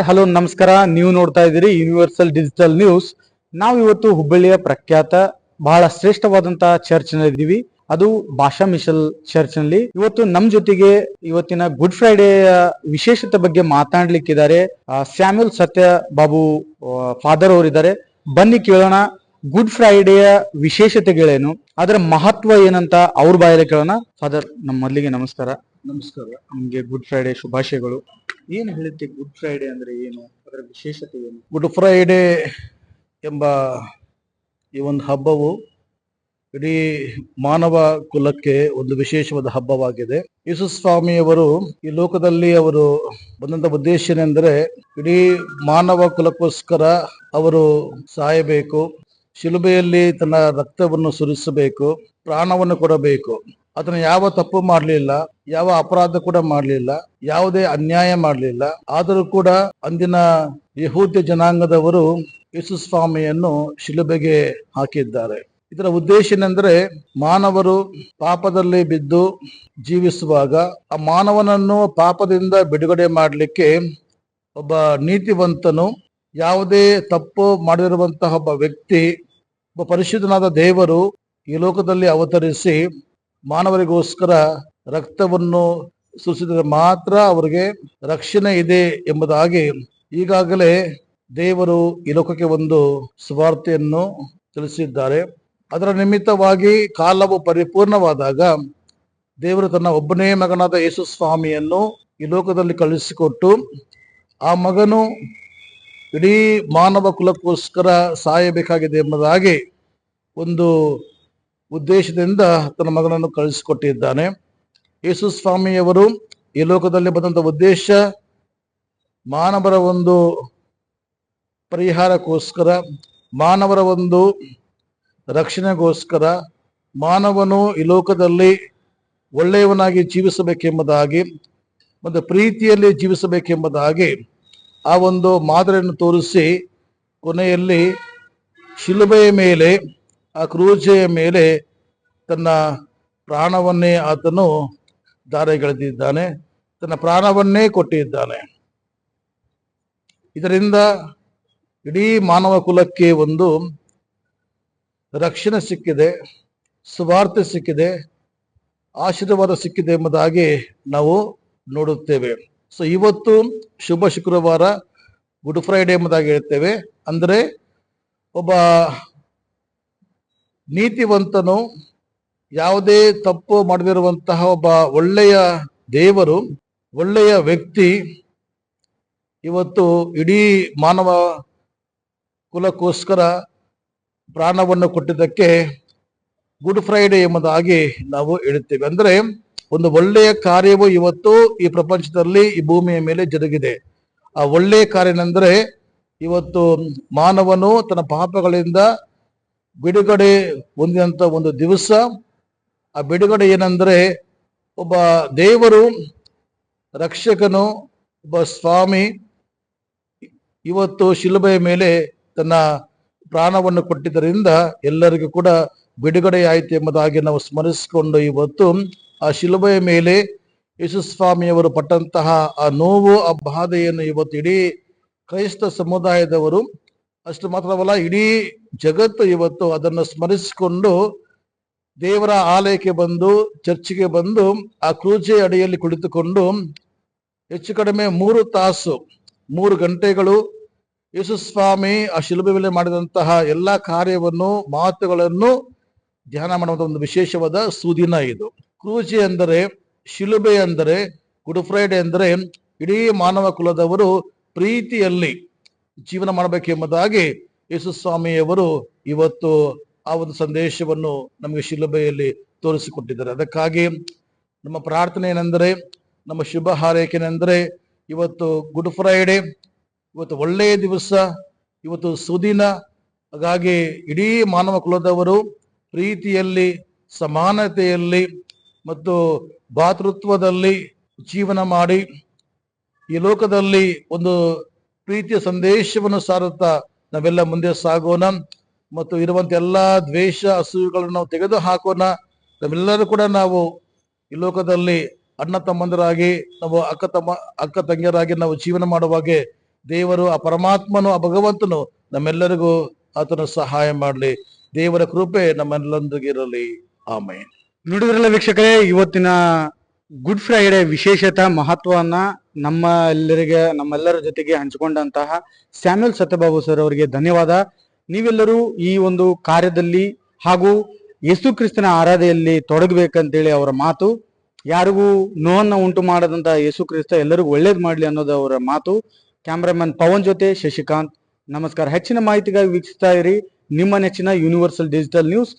Hi hello, ನಮಸ್ಕಾರ. ನೀವು ನೋಡ್ತಾ ಇದ್ದೀರಿ ಯೂನಿವರ್ಸಲ್ ಡಿಜಿಟಲ್ ನ್ಯೂಸ್ ನಾವು ಇವತ್ತು ಹುಬ್ಬಳ್ಳಿಯ ಪ್ರಖ್ಯಾತ, ಬಹಳ ಶ್ರೇಷ್ಠವಾದಂತಹ ಚರ್ಚ್ನಲ್ಲಿ ಇದ್ದೀವಿ. ಅದು ಭಾಷಾ ಮಿಷಲ್ ಚರ್ಚ್ನಲ್ಲಿ. ಇವತ್ತು ನಮ್ ಜೊತೆಗೆ ಇವತ್ತಿನ ಗುಡ್ ಫ್ರೈಡೇ ವಿಶೇಷತೆ ಬಗ್ಗೆ ಮಾತಾಡ್ಲಿಕ್ಕಿದ್ದಾರೆ. ಸ್ಯಾಮ್ಯುಲ್ ಸತ್ಯ ಬಾಬು ಫಾದರ್ ಅವರಿದ್ದಾರೆ. ಬನ್ನಿ ಕೇಳೋಣ ಗುಡ್ ಫ್ರೈಡೆಯ ವಿಶೇಷತೆಗಳೇನು? ಅದರ ಮಹತ್ವ ಏನಂತ ಅವ್ರ ಬಾಯಲ್ಲಿ ಕೇಳೋಣ. ಫಾದರ್ ನಮ್ಮ ಮೊದಲಿಗೆ ನಮಸ್ಕಾರ. ನಮಸ್ಕಾರ. ನಿಮ್ಗೆ ಗುಡ್ ಫ್ರೈಡೆ ಶುಭಾಶಯಗಳು. ಏನು ಹೇಳುತ್ತೆ ಗುಡ್ ಫ್ರೈಡೆ ಅಂದ್ರೆ ಏನು? ಅದರ ವಿಶೇಷತೆ ಏನು? ಗುಡ್ ಫ್ರೈಡೆ ಎಂಬ ಈ ಒಂದು ಹಬ್ಬವು ಇಡೀ ಮಾನವ ಕುಲಕ್ಕೆ ಒಂದು ವಿಶೇಷವಾದ ಹಬ್ಬವಾಗಿದೆ. ಯೇಸು ಸ್ವಾಮಿಯವರು ಈ ಲೋಕದಲ್ಲಿ ಅವರು ಬಂದಂತ ಉದ್ದೇಶ ಏನೆಂದರೆ, ಇಡೀ ಮಾನವ ಕುಲಕ್ಕೋಸ್ಕರ ಅವರು ಸಾಯಬೇಕು, ಶಿಲುಬೆಯಲ್ಲಿ ತನ್ನ ರಕ್ತವನ್ನು ಸುರಿಸಬೇಕು, ಪ್ರಾಣವನ್ನು ಕೊಡಬೇಕು. ಅದನ್ನ ಯಾವ ತಪ್ಪು ಮಾಡಲಿಲ್ಲ, ಯಾವ ಅಪರಾಧ ಕೂಡ ಮಾಡಲಿಲ್ಲ, ಯಾವುದೇ ಅನ್ಯಾಯ ಮಾಡಲಿಲ್ಲ. ಆದರೂ ಕೂಡ ಅಂದಿನ ಯಹೂದ್ಯ ಜನಾಂಗದವರು ಯೇಸು ಸ್ವಾಮಿಯನ್ನು ಶಿಲುಬೆಗೆ ಹಾಕಿದ್ದಾರೆ. ಇದರ ಉದ್ದೇಶ ಏನೆಂದರೆ, ಮಾನವರು ಪಾಪದಲ್ಲಿ ಬಿದ್ದು ಜೀವಿಸುವಾಗ ಆ ಮಾನವನನ್ನು ಪಾಪದಿಂದ ಬಿಡುಗಡೆ ಮಾಡಲಿಕ್ಕೆ ಒಬ್ಬ ನೀತಿವಂತನು, ಯಾವುದೇ ತಪ್ಪು ಮಾಡಿರುವಂತಹ ಒಬ್ಬ ವ್ಯಕ್ತಿ, ಒಬ್ಬ ಪರಿಶುದ್ಧನಾದ ದೇವರು ಈ ಲೋಕದಲ್ಲಿ ಅವತರಿಸಿ ಮಾನವರಿಗೋಸ್ಕರ ರಕ್ತವನ್ನು ಸುರಿಸಿದರೆ ಮಾತ್ರ ಅವರಿಗೆ ರಕ್ಷಣೆ ಇದೆ ಎಂಬುದಾಗಿ ಈಗಾಗಲೇ ದೇವರು ಈ ಲೋಕಕ್ಕೆ ಒಂದು ಸುವಾರ್ತೆಯನ್ನು ತಿಳಿಸಿದ್ದಾರೆ. ಅದರ ನಿಮಿತ್ತವಾಗಿ ಕಾಲವು ಪರಿಪೂರ್ಣವಾದಾಗ ದೇವರು ತನ್ನ ಒಬ್ಬನೇ ಮಗನಾದ ಯೇಸು ಸ್ವಾಮಿಯನ್ನು ಈ ಲೋಕದಲ್ಲಿ ಕಳುಹಿಸಿಕೊಟ್ಟು ಆ ಮಗನು ಇಡೀ ಮಾನವ ಕುಲಕ್ಕೋಸ್ಕರ ಸಾಯಬೇಕಾಗಿದೆ ಎಂಬುದಾಗಿ ಒಂದು ಉದ್ದೇಶದಿಂದ ತನ್ನ ಮಗನನ್ನು ಕಳಿಸಿಕೊಟ್ಟಿದ್ದಾನೆ. ಯೇಸು ಸ್ವಾಮಿಯವರು ಈ ಲೋಕದಲ್ಲಿ ಬಂದಂಥ ಉದ್ದೇಶ ಮಾನವರ ಒಂದು ಪರಿಹಾರಕ್ಕೋಸ್ಕರ, ಮಾನವರ ಒಂದು ರಕ್ಷಣೆಗೋಸ್ಕರ ಮಾನವನು ಈ ಲೋಕದಲ್ಲಿ ಒಳ್ಳೆಯವನಾಗಿ ಜೀವಿಸಬೇಕೆಂಬುದಾಗಿ ಮತ್ತು ಪ್ರೀತಿಯಲ್ಲಿ ಜೀವಿಸಬೇಕೆಂಬುದಾಗಿ ಆ ಒಂದು ಮಾದರಿಯನ್ನು ತೋರಿಸಿ ಕೊನೆಯಲ್ಲಿ ಶಿಲುಬೆಯ ಮೇಲೆ ಆ ಕ್ರೂಜೆಯ ಮೇಲೆ ತನ್ನ ಪ್ರಾಣವನ್ನೇ ಆತನು ದಾರೆಗೆಳೆದಿದ್ದಾನೆ. ತನ್ನ ಪ್ರಾಣವನ್ನೇ ಕೊಟ್ಟಿದ್ದಾನೆ. ಇದರಿಂದ ಇಡೀ ಮಾನವ ಕುಲಕ್ಕೆ ಒಂದು ರಕ್ಷಣೆ ಸಿಕ್ಕಿದೆ, ಸುವಾರ್ತೆ ಸಿಕ್ಕಿದೆ, ಆಶೀರ್ವಾದ ಸಿಕ್ಕಿದೆ ಎಂಬುದಾಗಿ ನಾವು ನೋಡುತ್ತೇವೆ. ಸೊ, ಇವತ್ತು ಶುಭ ಶುಕ್ರವಾರ, ಗುಡ್ ಫ್ರೈಡೆ ಎಂಬುದಾಗಿ ಹೇಳ್ತೇವೆ. ಅಂದರೆ, ಒಬ್ಬ ನೀತಿವಂತನು ಯಾವುದೇ ತಪ್ಪು ಮಾಡದಿರುವಂತಹ ಒಬ್ಬ ಒಳ್ಳೆಯ ದೇವರು, ಒಳ್ಳೆಯ ವ್ಯಕ್ತಿ, ಇವತ್ತು ಇಡೀ ಮಾನವ ಕುಲಕ್ಕೋಸ್ಕರ ಪ್ರಾಣವನ್ನು ಕೊಟ್ಟಿದ್ದಕ್ಕೆ ಗುಡ್ ಫ್ರೈಡೆ ಎಂಬುದಾಗಿ ನಾವು ಹೇಳುತ್ತೇವೆ. ಅಂದ್ರೆ ಒಂದು ಒಳ್ಳೆಯ ಕಾರ್ಯವು ಇವತ್ತು ಈ ಪ್ರಪಂಚದಲ್ಲಿ ಈ ಭೂಮಿಯ ಮೇಲೆ ಜರುಗಿದೆ. ಆ ಒಳ್ಳೆಯ ಕಾರ್ಯನೆಂದ್ರೆ ಇವತ್ತು ಮಾನವನು ತನ್ನ ಪಾಪಗಳಿಂದ ಬಿಡುಗಡೆ ಹೊಂದಿದಂಥ ಒಂದು ದಿವಸ. ಆ ಬಿಡುಗಡೆ ಏನಂದ್ರೆ ಒಬ್ಬ ದೇವರು, ರಕ್ಷಕನು, ಒಬ್ಬ ಸ್ವಾಮಿ ಇವತ್ತು ಶಿಲುಬೆಯ ಮೇಲೆ ತನ್ನ ಪ್ರಾಣವನ್ನು ಕೊಟ್ಟಿದ್ದರಿಂದ ಎಲ್ಲರಿಗೂ ಕೂಡ ಬಿಡುಗಡೆ ಆಯಿತು ಎಂಬುದಾಗಿ ನಾವು ಸ್ಮರಿಸಿಕೊಂಡು ಇವತ್ತು ಆ ಶಿಲುಬೆಯ ಮೇಲೆ ಯೇಸು ಸ್ವಾಮಿಯವರು ಪಟ್ಟಂತಹ ಆ ನೋವು, ಆ ಬಾಧೆಯನ್ನು ಇವತ್ತು ಇಡೀ ಕ್ರೈಸ್ತ ಸಮುದಾಯದವರು ಅಷ್ಟು ಮಾತ್ರವಲ್ಲ, ಇಡೀ ಜಗತ್ತು ಇವತ್ತು ಅದನ್ನು ಸ್ಮರಿಸಿಕೊಂಡು ದೇವರ ಆಲಯಕ್ಕೆ ಬಂದು, ಚರ್ಚಿಗೆ ಬಂದು, ಆ ಕ್ರೂಜೆ ಅಡಿಯಲ್ಲಿ ಕುಳಿತುಕೊಂಡು, ಹೆಚ್ಚು ಕಡಿಮೆ ಮೂರು ತಾಸು, ಮೂರು ಗಂಟೆಗಳು ಯೇಸು ಸ್ವಾಮಿ ಆ ಶಿಲುಬೆ ಮಾಡಿದಂತಹ ಎಲ್ಲ ಕಾರ್ಯವನ್ನು, ಮಾತುಗಳನ್ನು ಧ್ಯಾನ ಮಾಡುವಂತಹ ಒಂದು ವಿಶೇಷವಾದ ಸುದಿನ ಇದು. ಕ್ರೂಜೆ ಅಂದರೆ, ಶಿಲುಬೆ ಅಂದರೆ, ಗುಡ್ ಫ್ರೈಡೆ ಅಂದರೆ ಇಡೀ ಮಾನವ ಕುಲದವರು ಪ್ರೀತಿಯಲ್ಲಿ ಜೀವನ ಮಾಡಬೇಕೆಂಬುದಾಗಿ ಯೇಸು ಸ್ವಾಮಿಯವರು ಇವತ್ತು ಆ ಒಂದು ಸಂದೇಶವನ್ನು ನಮಗೆ ಶಿಲುಬೆಯಲ್ಲಿ ತೋರಿಸಿಕೊಟ್ಟಿದ್ದಾರೆ. ಅದಕ್ಕಾಗಿ ನಮ್ಮ ಪ್ರಾರ್ಥನೆ ಏನೆಂದರೆ, ನಮ್ಮ ಶುಭ ಹಾರೈಕೆನೆಂದರೆ ಇವತ್ತು ಗುಡ್ ಫ್ರೈಡೆ ಇವತ್ತು ಒಳ್ಳೆಯ ದಿವಸ, ಇವತ್ತು ಸುದಿನ. ಹಾಗಾಗಿ ಇಡೀ ಮಾನವ ಕುಲದವರು ಪ್ರೀತಿಯಲ್ಲಿ, ಸಮಾನತೆಯಲ್ಲಿ ಮತ್ತು ಭಾತೃತ್ವದಲ್ಲಿ ಜೀವನ ಮಾಡಿ ಈ ಲೋಕದಲ್ಲಿ ಒಂದು ಪ್ರೀತಿಯ ಸಂದೇಶವನ್ನು ಸಾರುತ್ತಾ ನಾವೆಲ್ಲ ಮುಂದೆ ಸಾಗೋಣ ಮತ್ತು ಇರುವಂತ ಎಲ್ಲಾ ದ್ವೇಷ, ಅಸೂಯೆಗಳನ್ನು ನಾವು ತೆಗೆದು ಹಾಕೋಣ. ನಾವೆಲ್ಲರೂ ಕೂಡ ನಾವು ಈ ಲೋಕದಲ್ಲಿ ಅಣ್ಣ ತಮ್ಮಂದರಾಗಿ, ನಾವು ಅಕ್ಕ ತಮ್ಮ, ಅಕ್ಕ ತಂಗಿಯರಾಗಿ ನಾವು ಜೀವನ ಮಾಡುವಾಗೆ ದೇವರು, ಆ ಪರಮಾತ್ಮನು, ಆ ಭಗವಂತನು ನಮ್ಮೆಲ್ಲರಿಗೂ ಆತನ ಸಹಾಯ ಮಾಡಲಿ. ದೇವರ ಕೃಪೆ ನಮ್ಮೆಲ್ಲರೊಂದಿಗೆ ಇರಲಿ. ಆಮೇಲೆ ನುಡಿದ್ರಲ್ಲ ವೀಕ್ಷಕರೇ, ಇವತ್ತಿನ ಗುಡ್ ಫ್ರೈಡೆ ವಿಶೇಷತ ಮಹತ್ವವನ್ನ ನಮ್ಮ ಎಲ್ಲರಿಗೆ ನಮ್ಮೆಲ್ಲರ ಜೊತೆಗೆ ಹಂಚಿಕೊಂಡಂತಹ ಸ್ಯಾಮ್ಯುಲ್ ಸತ್ಯಬಾಬು ಸರ್ ಅವರಿಗೆ ಧನ್ಯವಾದ. ನೀವೆಲ್ಲರೂ ಈ ಒಂದು ಕಾರ್ಯದಲ್ಲಿ ಹಾಗೂ ಯೇಸು ಕ್ರಿಸ್ತನ ಆರಾಧೆಯಲ್ಲಿ ತೊಡಗಬೇಕಂತೇಳಿ ಅವರ ಮಾತು, ಯಾರಿಗೂ ನೋವನ್ನು ಉಂಟು ಮಾಡದಂತ ಯೇಸು ಕ್ರಿಸ್ತ ಎಲ್ಲರಿಗೂ ಒಳ್ಳೇದು ಮಾಡಲಿ ಅನ್ನೋದು ಅವರ ಮಾತು. ಕ್ಯಾಮ್ರಾಮನ್ ಪವನ್ ಜೊತೆ ಶಶಿಕಾಂತ್. ನಮಸ್ಕಾರ. ಹೆಚ್ಚಿನ ಮಾಹಿತಿಗಾಗಿ ವೀಕ್ಷಿಸ್ತಾ ಇರಿ. ನಿಮ್ಮ ನೆಚ್ಚಿನ ಯೂನಿವರ್ಸಲ್ ಡಿಜಿಟಲ್ ನ್ಯೂಸ್